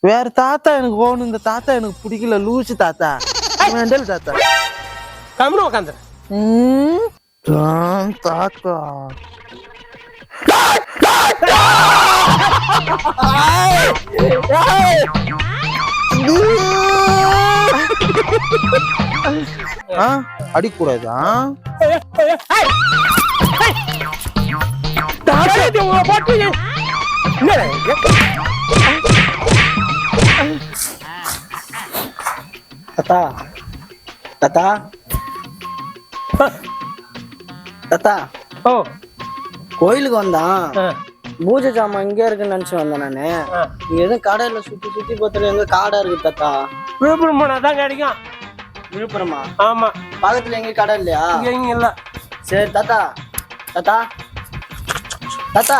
வேற தாத்தா எனக்கு போகணும் இந்த தாத்தா எனக்கு பிடிக்கல. லூசு தாத்தா. மெண்டல் தாத்தா? ம், தான் தாத்தா. அடிக்கூடாதா தாத்தா தாத்தா தாத்தா ஓ கோயிலுக்கு வந்தான். பூஜை ஜாமான் இங்கே இருக்குன்னு நினைச்சு வந்தேன் நானு. இங்க எதுவும் கடையில சுத்தி சுத்தி பார்த்துட்டு எங்க காடா இருக்கு தாத்தா. விழுப்புரம் போனா தான் கிடைக்கும். விழுப்புரமா? ஆமா. பக்கத்துல எங்கேயும் கடை இல்லையா? இங்க இல்ல. சரி தாத்தா தாத்தா தாத்தா.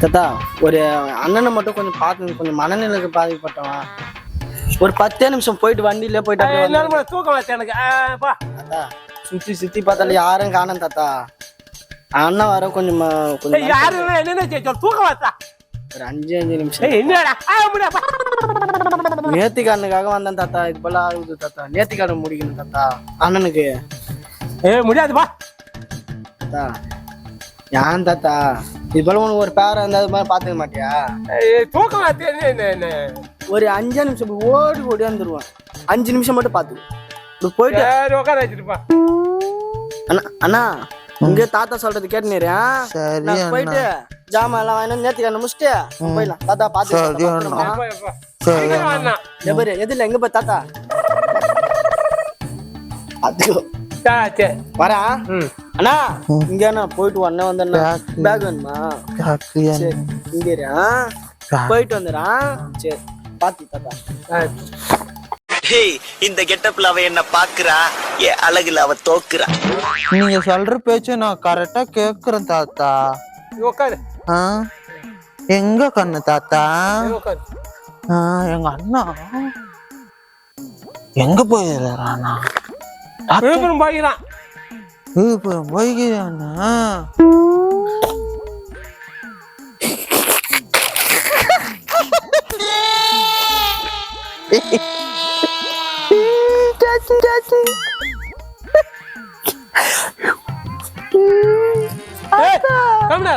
தாத்தா ஒரு அண்ணனை மட்டும் கொஞ்சம் பார்த்து கொஞ்சம் மனநிலைக்கு பாதிக்கப்பட்டவன். ஒரு பத்தே நிமிஷம் போயிட்டு வண்டியில போயிட்டு தூக்கம் எனக்கு. சுத்தி சுத்தி பார்த்தாலும் யாரும் காணோம் தாத்தா. அண்ணன் வர கொஞ்சம் கொஞ்சம் யாரு இல்லை, என்னென்ன செய்ய தூக்கம் வச்சா ஒரு அஞ்சு அஞ்சு நிமிஷம். நேத்திக்காரனுக்காக வந்தேன் தாத்தா. இது போல ஆகுது தாத்தா. நேத்திக்காரன் முடிக்கணும் தாத்தா. அண்ணனுக்கு. ஏய் முடியாது பா. தாத்தா. ஏன் தாத்தா? இது போல உனக்கு ஒரு பேர இருந்தா அது மாதிரி பாத்துக்க மாட்டியா? ஏய், தூக்கம் என்ன ஒரு அஞ்சு நிமிஷம் ஓடி ஓடி வந்துருவேன் அஞ்சு நிமிஷம் மட்டும் பாத்து இப்படி போயிட்டு உட்கார அண்ணா அண்ணா இங்க தாத்தா சொல்றது கேட்டுனீரா? சரி நான் அண்ணா. போயிட்டு ஜாமான் எல்லாம் வாங்கி நேத்திக்காரன் முடிச்சுட்டு போயிடலாம். தாத்தா பாத்து. எபரு எதுல எங்க போய் தாத்தா. அது வரா ம். அண்ணா இங்க அண்ணா போயிட்டு உடனே வந்தேண்ணா. Bag. பேக் வேணுமா சரி. இங்க? போயிட்டு வந்துடுறான் சரி பாத்து தாத்தா இந்த கெட்டப்ல அவ என்ன பாக்குறா. என் அழகுல அவ தோக்குறா. நீங்க சொல்ற பேச்ச நான் கரெக்டா கேக்குறேன் தாத்தா. உட்காரு ஆ? எங்க கண்ணு தாத்தா? எங்க அண்ணா? எங்க போயிடுறானா விழுப்புரம் இப்போ கம்முனு.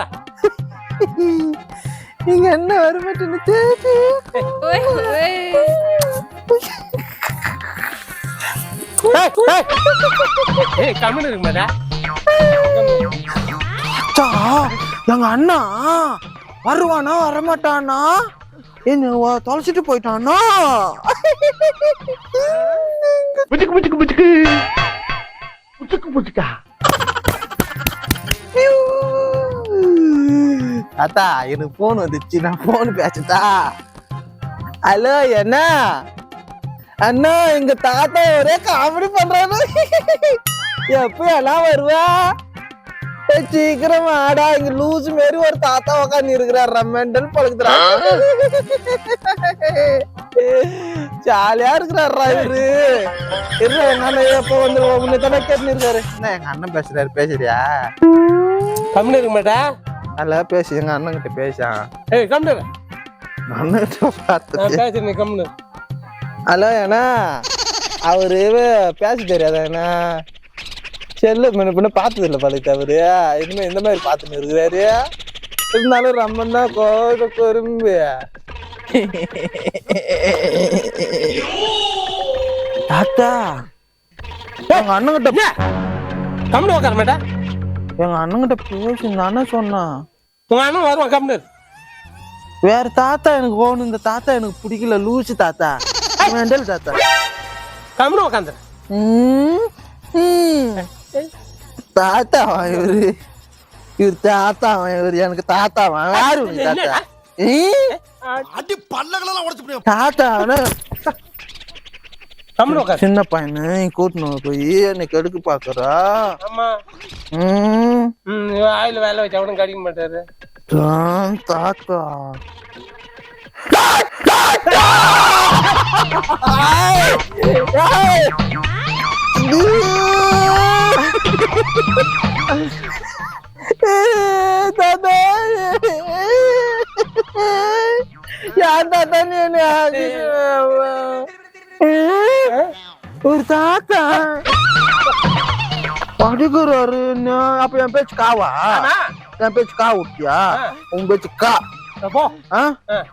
நீங்க என்ன வரமாட்டேன்னு ஏய், ஏய். ஏய் கம்முனு இருக்கு மேடா அச்சா எங்க அண்ணா வருவானா வரமாட்டானா? என்ன வ- தொலைச்சிட்டு போயிட்டானா? புச்சுக்கு புச்சுக்கு புச்சுக்கு. புச்சுக்கு புச்சுக்கா. தாத்தா எனக்கு போன் வந்துச்சு. நான் போன் பேசுதா ஹலோ என்ன? அண்ணா எங்க தாத்தா ஒரே காமெடி பண்றாரு. எப்ப எல்லாம் வருவா? சீக்கிரம் ஆடா இங்க லூஸ் மாரி ஒரு தாத்தா உட்காந்து இருக்கிறாரு. மெண்டல் பழகுறா ஜாலியா இருக்கிறாரா இவரு. இரு எங்க அண்ணன் எப்ப வந்து முன்ன தானே கேட்டு இருக்காரு என்ன எங்க அண்ணன் பேசுறாரு. பேசுறியா? கம்முனு இருக்கு மேடா நல்லா பேசு. எங்க அண்ணன் கிட்ட பேசான் ஏய் கம்முனு. அண்ணன் கிட்ட பார்த்து பேசுறேன் கம்முனு. ஹலோ ஏண்ணா அவரு பேச தெரியாதா என்ன செல்லு முன்ன பின்ன பார்த்தது இல்லை பழகிட்டு அவரு. இனிமே இந்த மாதிரி பார்த்துன்னு இருக்கிறாரு. இருந்தாலும் ரொம்ப தான் கோத கொரும்பு தாத்தா எங்க அண்ணன்கிட்ட ஏய், கம்முனு உட்கார மேடா எங்க அண்ணன்கிட்ட பேசு நானே சொன்னான் உங்க அண்ணன் வருவான் கம்முனு. இரு. வேற தாத்தா எனக்கு போகணும் இந்த தாத்தா எனக்கு பிடிக்கல லூசு தாத்தா. மெண்டல் தாத்தா. கம்முனு உட்காந்துரு. தாத்தாவா இவரு? இவர் தாத்தாவா இவரு? எனக்கு தாத்தாவா? யாரு தாத்தா? அடி பல்லகளெல்லாம் உடச்சு உட்காரு சின்ன பையனு கூட்டணும் போய். என்னை கெடுக்க பாக்குறா. ஆயில் வேலை வச்சு அவனும் கடிக்க மாட்டாரு. தாத்தா. ஒரு தாத்தா படிக்கிறாரு நான் அப்ப என் பேச்சு காவா ஆமா. என் பேச்சு கா விட்டியா உன் பேச்சு கா போ ஆ?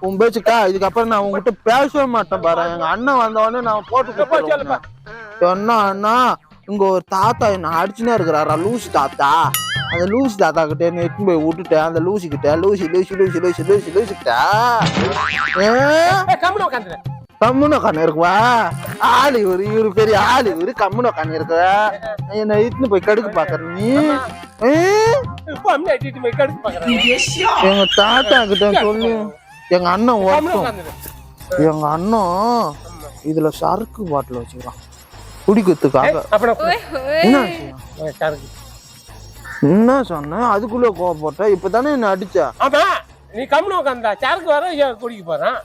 உன் பேச்சு கா இதுக்கப்புறம் நான் உங்ககிட்ட பேசவே மாட்டேன் பாரு. எங்க அண்ணன் வந்த உடனே நான் போட்டு என்ன அண்ணா இங்க ஒரு தாத்தா என்ன அடிச்சுனே இருக்கிறாரா லூசி தாத்தா? அந்த லூசி தாத்தா கிட்ட என்ன எடுத்துன்னு போய் விட்டுட்டேன். அந்த லூசி கிட்ட லூசி லூசி லூசி லூசி லூசி லூசி கிட்ட. கம்முனு கண்ணு இருக்குவா? ஆளு இவரு இவரு பெரிய ஆளு இவரு கம்முன கண்ணு இருக்க என்ன இட்டுன்னு போய் கடுக்கு பாக்குற நீ? எங்க தாத்தா கிட்ட சொல்லு எங்க அண்ணன் ஒருத்தம் எங்க அண்ணன் இதுல சரக்கு பாட்டில் வச்சுக்கிறான். குடிக்கிறதுக்காக. என்ன என்ன சொன்ன? அதுக்குள்ள கோவப்பட்ட. இப்பதானே என்ன அடிச்ச? நீ கம்முனு உட்காந்தா சரக்கு வர குடிக்க போறான்.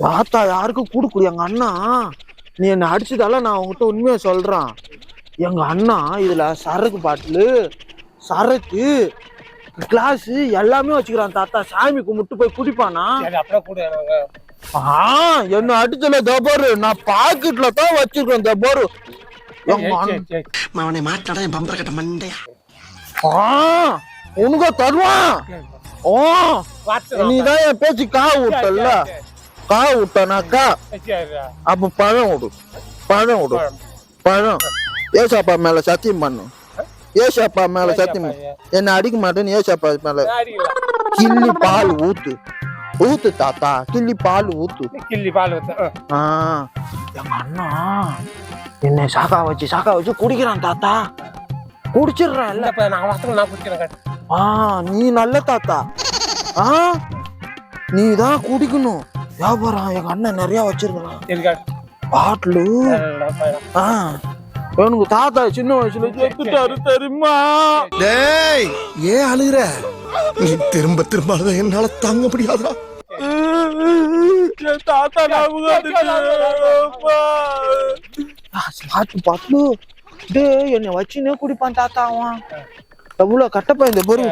தாத்தா யாருக்கும் கூடுக்குடி எங்க அண்ணா நீ என்ன அடிச்சதால நான் உங்ககிட்ட உண்மையா சொல்றேன். எங்க அண்ணா இதுல சரக்கு பாட்டிலு சரக்கு கிளாஸ் எல்லாமே வச்சுக்கிறான் தாத்தா. சாமி கும்பிட்டு போய் குடிப்பானா? என்ன அடிச்சல தபாரு நான் பாக்கெட்ல தான் வச்சிருக்கேன் தபாரு. அவனை மாட்டாடா என் பம்பர கட்ட மண்டையா? ஆ உனக்கு தருவான். ஓ வாத்து நீதான் என் பேச்சு கா விட்டல்ல கா விட்டனாக்கா. அப்ப பழம் விடு பழம் விடு பழம். ஏசாப்பா மேல சத்தியம் பண்ணு? ஏசாப்பா மேல சத்தியம். என்ன அடிக்க மாட்டேன்னு ஏசாப்பா மேல. கிள்ளி பால் ஊத்து. ஊத்து தாத்தா. கிள்ளி பால் ஊத்து. கிள்ளி பால் ஊத்து. எங்க அண்ணா என்னை சாக்கா வச்சு சாக்கா வச்சு குடிக்கிறான் தாத்தா. குடிச்சிடுறான் இல்ல. இப்ப நான் வாசல் நான் குடிக்கிறேன். ஆ நீ நல்ல தாத்தா. ஆ? நீ தான் குடிக்கணும். வியாபாரம் எங்க அண்ணன் நிறைய வச்சிருக்கான் சரி காட்டு. பாட்டிலு. ஆ. எனக்கு தாத்தா சின்ன வயசுல செத்துட்டாரு தெரியுமா? டேய் ஏன் அழுகுற? நீ திரும்ப திரும்ப அழுத என்னால தாங்க முடியாதா? தாத்தா பாட்டு பாட்டு டேய் என்னை வச்சுனே குடிப்பான் தாத்தா அவன். எவ்வளவு கட்டப்பா இந்த பொருள்.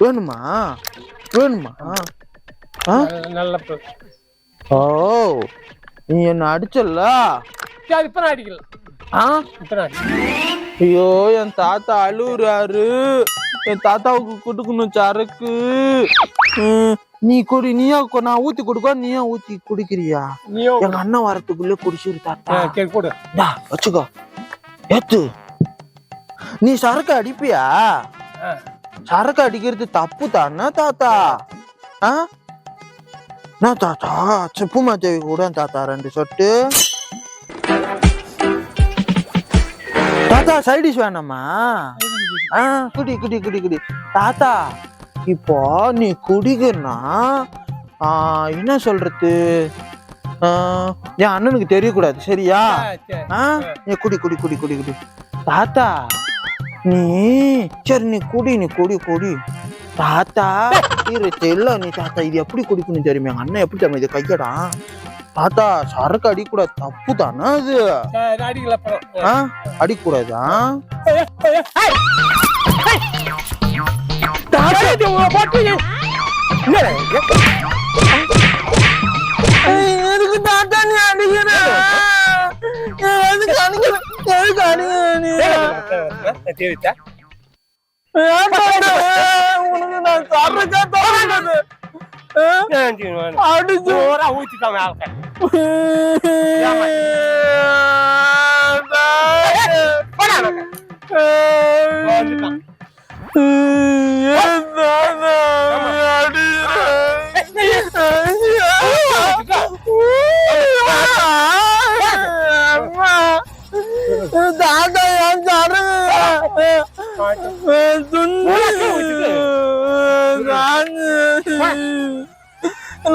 வேணுமா? வேணுமா? ஆ? நல்ல- நல்ல பொ- ஓ நீ என்ன அடிச்சல்ல? சரி இப்ப நான் ஐயோ என் தாத்தா அழுகுறாரு என் தாத்தாவுக்கு கொடுக்கணும் சரக்கு. நீ குடி நீயா நான் ஊத்தி கொடுக்க நீயா ஊத்தி குடிக்கிறியா? எங்க அண்ணன் வரத்துக்குள்ள குடிச்சிரு தாத்தா. கொடு வச்சுக்கோ. ஏத்து. நீ சரக்கு அடிப்பியா. சரக்கு அடிக்கிறது தப்பு தானே தாத்தா? ஆ? நான் தாத்தா? செப்புமா தேவி கூட தாத்தா ரெண்டு சொட்டு. தாத்தா சைடிஷ் வேணாமா? ஆ குடி குடி குடி குடி. தாத்தா இப்போ நீ குடிக்கிறனா என்ன சொல்றது? என் அண்ணனுக்கு தெரியக்கூடாது சரியா? ஆ, நீ குடி குடி குடி குடி குடி. தாத்தா நீ சரி நீ குடி நீ குடி குடி. தாத்தா இரு இல்ல நீ தாத்தா இது எப்படி குடிக்கணும் தெரியுமா? எங்க அண்ணன் எப்படி தெரியுமா? இது கையடா தாத்தா சரக்கு அடிக்கூடாது தப்பு தானே அது அடிக்கூடாதா ஏய், ஏய், ஏய், ஏய். தாத்தா, இது உங்க போட்டு ஏய். என்னடா இது? எதுக்கு தாத்தா நீ அடிக்கிற எதுக்கு அடிக்கிற எதுக்கு அடிக்கிற நீ ஏய், தேவிதா. ஏன் தாத்தா? உனக்கு நான் சரக்கா தரக்கூடாது ஏன் ஜீவன் வேணும்? அடிச்சு பூரா ஊத்திட்டான்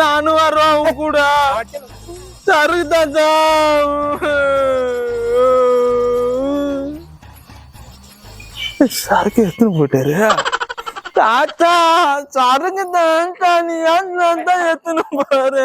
நானும் வர்றேன் அவங்க கூட. சருக்கு தாத்தா சரக்கு எடுத்துன்னு போயிட்டாரு. தாத்தா சரக்கு தான் எடுத்துன்னு போற?